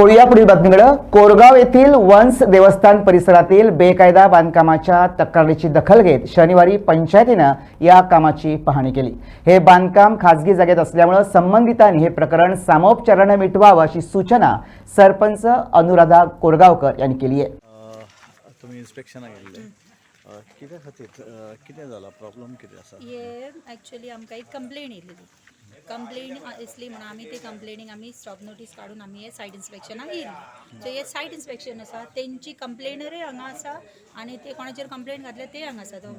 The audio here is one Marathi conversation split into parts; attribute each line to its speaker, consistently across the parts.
Speaker 1: वळूया पुढील बातमीकडे. कोरगाव येथील वंस देवस्थान परिसरातील बेकायदा बांधकामाच्या तक्रारीची दखल घेत शनिवारी पंचायतीनं या कामाची पाहणी केली. हे बांधकाम खासगी जागेत असल्यामुळे संबंधितांनी हे प्रकरण सामोपचारानं मिटवावं अशी सूचना सरपंच अनुराधा कोरगावकर यांनी केली आहे.
Speaker 2: तुम्ही अ, कित्या खातीर कितें जाला प्रॉब्लम कितें आसा
Speaker 3: हे ॲक्च्युली आमकां एक कंप्लेन येयलेली कंप्लेन असली म्हणून आमी ते कंप्लेनीक आमी स्टॉप नोटीस काडून आमी हे सायट इन्स्पेक्शनाक येयली. सो हे सायट इन्स्पेक्शन आसा तेंची कंप्लेनरूय हांगा आसा आनी ते कोणाचेर कंप्लेन घातल्या ते हांगा आसा तो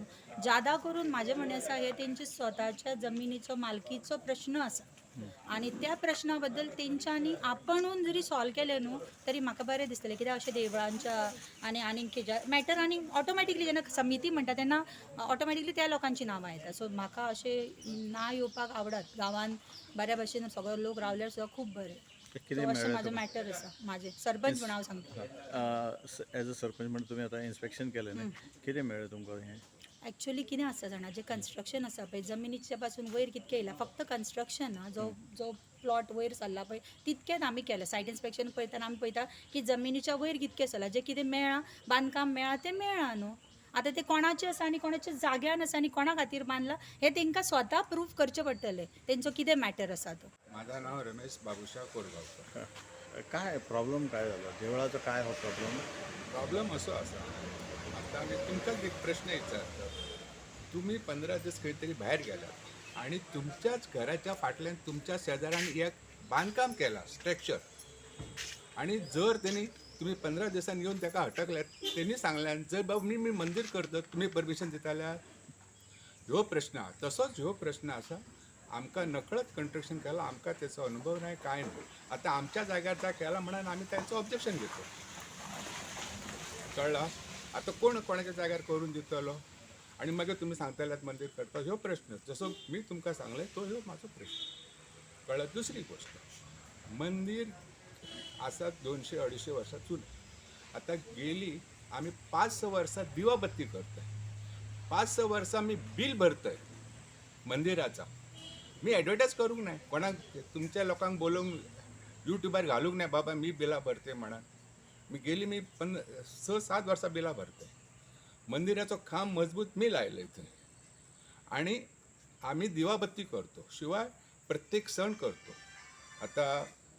Speaker 3: जादा करून म्हाजें म्हणणें आसा हे तेंचे स्वताच्या जमिनीचो मालकीचो प्रश्न आसा आनी त्या प्रश्ना बद्दल तेंच्यांनी आपणून जरी सॉल्व केले न्हू तरी म्हाका बरें दिसतलें. कित्याक अशें देवळांच्या आनी आनीक खंयच्या मॅटर आनी ऑटोमॅटिकली जेन्ना समिती म्हणटा तेन्ना ऑटोमॅटिकली त्या लोकांची नांवां येता सो म्हाका अशें ना येवपाक आवडत. गांवांत बऱ्या भशेन सगळो लोक रावल्यार सुद्दां खूब बरें. म्हाजो मॅटर आसा म्हाजें सरपंच म्हणून हांव सांगता.
Speaker 2: एज अ सरपंच म्हणून तुमी आतां इन्स्पेक्शन केलें न्ही कितें मेळ्ळें तुमकां हें?
Speaker 3: ॲक्च्युली कितें आसा जाणा जें कन्स्ट्रक्शन आसा पळय जमनीच्या पासून वयर कितकें येयला? फक्त कन्स्ट्रक्शन ना जो जो प्लॉट वयर सरला पळय तितकेंच आमी केलें. सायट इन्स्पेक्शन पळयतना आमी पळयता की जमनीच्या वयर कितकें सरला जें कितें मेळ्ळा बांदकाम मेळ्ळा तें मेळ्ळा न्हू आतां तें कोणाचें आसा आनी कोणाच्या जाग्यान आसा आनी कोणा खातीर बांदलां हें तांकां स्वता प्रूफ करचें पडटलें तेंचो कितें मॅटर आसा तो.
Speaker 4: माझं नाव रमेश बाबुशा कोरगावकर.
Speaker 2: काय प्रॉब्लम काय जालो देवळाचो काय हो प्रॉब्लम
Speaker 4: प्रॉब्लेम असो. आसा आतां आमी तुमचाच एक प्रश्न विचारता. तुम्ही पंदरा दीस खंय तरी भायर गेल्यात आणि तुमच्याच घराच्या फाटल्यान तुमच्या शेजाऱ्यान एक बांदकाम केलां स्ट्रक्चर आणि जर त्यांनी तुम्ही पंधरा दिवसांनी येऊन त्याका हटकल्यात त्यांनी सांगल्यान जर बाबा मी मी मंदिर करतो तुम्ही परमिशन दिताल्यार ह्यो प्रश्न आहा तसोच ह्यो प्रश्न आसा आमकां नकळत कंस्ट्रक्शन केला आमकां त्याचो अनुभव नाही काय नाही. आता आमच्या जाग्यार केला म्हणून आम्ही त्यांचं ऑब्जेक्शन घेतो. कळला? आता कोण कोणाच्या जाग्यार करून दितलो? आणि मागीर तुम्ही सांगतल्यात मंदिर म्हणजे करता ह्यो प्रश्न. जसो मी तुमकां सांगलें तो ह्यो म्हाजो प्रश्न. कळ्ळा दुसरी गोष्ट. मंदिर आसा दोनशे अडीचशे वर्सां जुनं. आता गेली आम्ही पाच स वर्सां दिवाबत्ती करतोय. पाच स वर्सां मी बिल भरतोय मंदिराचा. मी ॲडव्हर्टाईज करूंक नाही. कोणाक तुमच्या लोकांक बोलोवंक यूट्यूबार घालूंक नाही बाबा मी बिलां भरते म्हणा. मी गेली मी पण स सात वर्षा बिला भरते. मंदिराचं खांब मजबूत मी लायले इथे आणि आम्ही दिवाबत्ती करतो. शिवाय प्रत्येक सण करतो. आता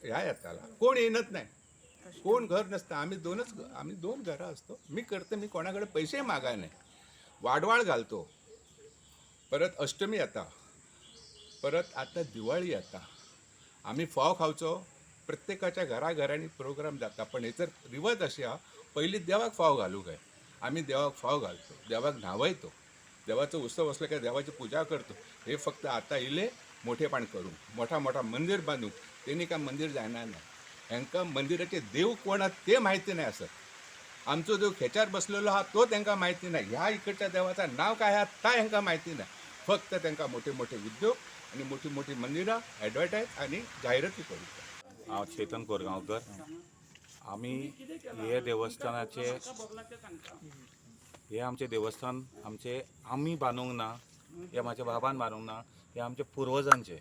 Speaker 4: ह्या येताला कोण येणत नाही. कोण घर नसतं. आम्ही दोनच आम्ही दोन घरं असतो. मी करते मी कोणाकडे पैसे मागाय नाही. वाडवाळ घालतो. परत अष्टमी येता परत आता दिवाळी येता आम्ही फाव खावचो प्रत्येकाच्या घराघरांनी प्रोग्राम जाता पण हेचर रिवज अशी हा पहिली देवाक फाव घालूंक काय? आम्ही देवाक फाव घालतो देवाक न्हावयतो. देवाचो उत्सव असलो काय देवाची पूजा करतो. हे फक्त आता इले मोठेपण करू. मोठा मोठा मंदिर बांदूंक तेणी काय मंदिर जायना नाही? ह्यांका मंदिराचे देव कोण आहात ते माहिती नाही असत आमचो देव खेच्यार बसलेलो हा तो त्यांना माहिती नाही. ह्या इकडच्या देवाचं नाव काय आहात ता हेंकां माहिती नाही. फक्त त्यांना मोठे मोठे उद्योग आणि मोठी मोठी मंदिरं ॲडव्हर्टाईज आणि जाहिराती करू.
Speaker 5: हांव चेतन कोरगांवकर. आमी हे देवस्थानाचे हे आमचे देवस्थान आमचे आमी बांदूंक ना हे म्हाज्या बाबान बांदूंक ना हे आमचे पुर्वजांचे.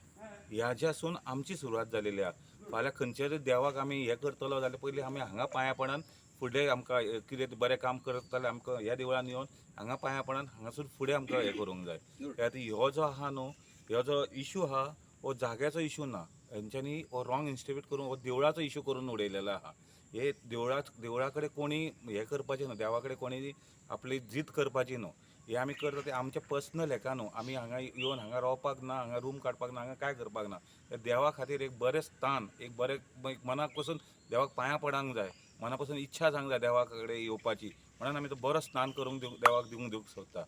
Speaker 5: ह्याच्यासून आमची सुरवात जालेली आहा. फाल्यां खंयच्याय देवाक आमी हे करतलो जाल्यार पयलीं आमी हांगा पांया पडन फुडें आमकां कितें बरें काम करत जाल्यार आमकां ह्या देवळान येवन हांगा पांया पडन हांगासून फुडें आमकां हें करूंक जाय. कित्याक हो जो आहा न्हू हो जो इशू आहा हो जाग्याचो इशू ना. हेंच्यांनी हो रॉंग इन्स्टिट्यूट करून देवळाचो इशू करून उडयलेलो आहा हे देवळा देवळा कडेन कोणी हें करपाचें न्हू देवा कडेन कोणी आपली जीत करपाची न्हू हे आमी करता ते आमचे पर्सनल हेका न्हू आमी हांगा येवन हांगा रावपाक ना हांगा रूम काडपाक ना हांगा काय करपाक ना. देवा खातीर एक बरें स्थान एक बरें एक मनाक पसून देवाक पांयां पडांक जाय मना पसून इच्छा सांग जाय देवा कडेन येवपाची. म्हणून आमी तो बरो स्नान करूंक दिवंक देवाक दिवंक दिवंक सोदता.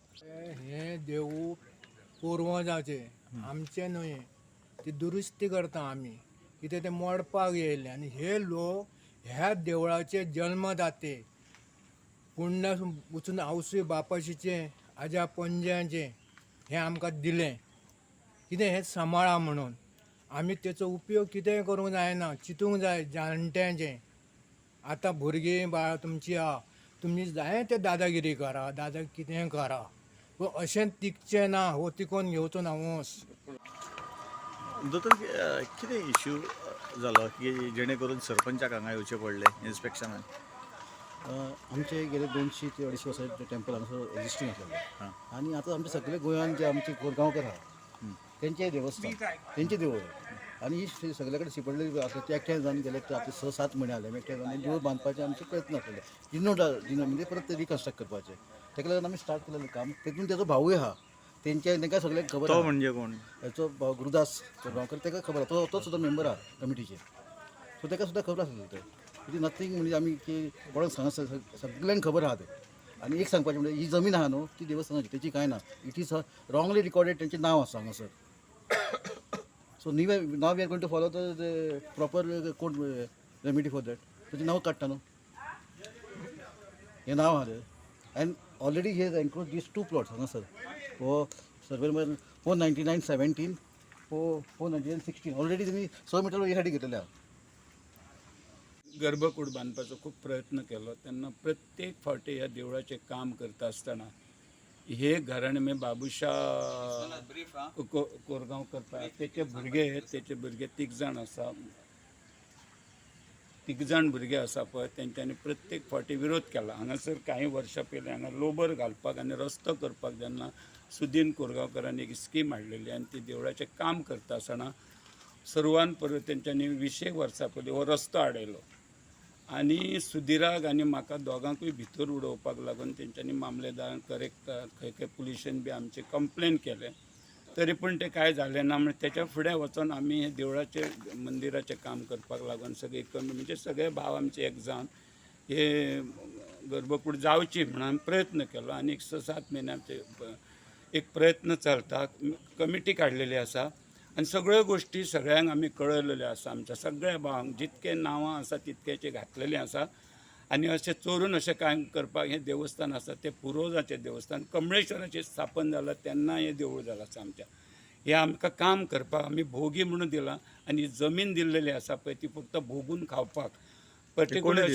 Speaker 6: हे देव पुर्वजाचे आमचे न्हय. ती दुरुस्ती करता आमी कितें ते मोडपाक येयले. आनी हे लोक ह्या देवळाचे जल्मदाते पुण्य वचून आवसूय बापाशीचे आज्या पणज्याचें हे आमकां दिलें. कितें हें सांबाळा म्हणून. आमी तेचो उपयोग कितेंय करूंक जायना चिंतूंक जाय जाणट्यांचें. आतां भुरगीं बाळ तुमची आहा तुमी जाय ते दादागिरी करा दादा कितें करा. अशें तिकचें ना हो तिकोन घेवचो ना वोस.
Speaker 2: दोतोर कितें इश्यू झालं की जेणेकरून सरपंचाक हांगा येवचे पडले इन्स्पेक्शनाक
Speaker 7: आमचे गेले दोनशे ते अडीचशे वर्सां ते टेम्पल हांगासर एक्झिस्टींग आसलेले. आनी आतां आमचे सगळे गोंयान जे आमचे कोरगांवकर आहा तेंचें देवस्थान तेंचें देवूळ आनी ही सगळे कडेन शिपडलेली आसा ते एकठांय जावन गेले ते आतां स सात म्हयने जाले एकठांय जावन देवूळ बांदपाचे आमचे प्रयत्न आसलेले जिनोडा जिनो म्हणजे परत ते रिकन्स्ट्रक्ट करपाचे. तेका लागून आमी स्टार्ट केलेलें काम तेतून तेजो भावूय आहा तेंचे तेंकां सगळ्यांक खबर
Speaker 2: तो
Speaker 7: आहा.
Speaker 2: म्हणजे कोण?
Speaker 7: भाव गुरुदास कोरगांवकर तेका खबर आहा? तो तो सुद्दां मेंबर आहा कमिटीचे. सो तेका सुद्दां खबर आसलेली ते इट इज नथींग म्हणजे आमी की कोणाक सांग सगळ्यांक खबर आहा ते आनी एक सांगपाचें म्हणजे ही जमीन आहा न्हू ती देवस्थानाची तेची कांय ना इट इज रॉंगली रिकॉर्डेड तेंचें नांव आसा हांगासर सो नी now we are going to follow the proper court remedy for that तेजें नांव काडटा न्हू हें नांव आहा. तें and already he encroach these two plots हांगासर हो survey number four ninety nine seventeen four four ninety nine sixteen already तेमी स मिटर हे साठी घेतलेले आहा
Speaker 8: गर्भकूड बांदपाचो खूब प्रयत्न केलो. तेन्ना प्रत्येक फावटी ह्या देवळाचें काम करता आसतना हे घराणे बाबुशा को- कोरगांवकर पळय तेचे भुरगे तेचे भुरगे तीग जाण आसा तीग जाण भुरगे आसा पळय तेंच्यांनी प्रत्येक फावटी विरोध केला. हांगासर कांय वर्सां पयलीं हांगा लोबर घालपाक आनी रस्तो करपाक जेन्ना सुदीन कोरगांवकरान एक स्कीम हाडलेली आनी ती देवळाचें काम करता आसतना सर्वान परत तेंच्यांनी विशेक वर्सां पयलीं हो रस्तो हाडयलो आनी सुधिराक आनी म्हाका दोगांकूय भितर उडोवपाक लागून तेंच्यांनी मामलेदार करेक्ट खंय खंय पुलिशेन बी आमचे कंप्लेन केलें. तरी पूण ते कांय जालें ना म्हणजे तेच्या फुडें वचोन आमी हे देवळाचें मंदिराचें काम करपाक लागून सगळी कमी म्हणजे सगळे भाव आमचे एक जावन हे गर्भकूड जावची म्हणून आमी प्रयत्न केलो. आनी एक स सात म्हयने आमचे एक प्रयत्न चलता कमिटी काडलेली आसा आनी सगळ्यो गोश्टी सगळ्यांक आमी कळयलेल्यो आसा आमच्या सगळ्या भावांक जितके नांवां आसा तितकेचे घातलेले आसा आनी अशें चोरून अशें कांय करपाक हें देवस्थान आसा तें पुरोजाचें देवस्थान. कमळेश्वराचें स्थापन जालां तेन्ना हें देवूळ जालां आसा आमच्या. हें आमकां काम करपाक आमी भोगी म्हणून दिलां आनी जमीन दिल्लेली आसा पळय ती फक्त भोगून खावपाक. पर्टिक्युलर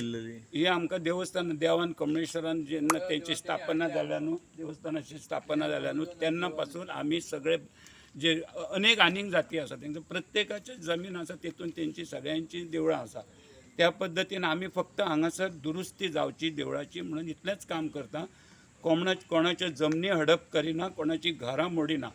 Speaker 8: ही आमकां देवस्थान देवान कमळेश्वरान जेन्ना तेंची स्थापना जाल्या न्हू देवस्थानाची स्थापना जाल्या न्हू तेन्ना पासून आमी सगळे जे अनेक आनीक जाती आसा तेंचो प्रत्येकाची जमीन आसा तेतून तेंची सगळ्यांची देवळां आसा त्या पद्दतीन आमी फक्त हांगासर दुरुस्ती जावची देवळाची म्हणून इतलेंच काम करता. कोणा कोणाच्यो जमनी हडप करिना कोणाची घरां मोडिना.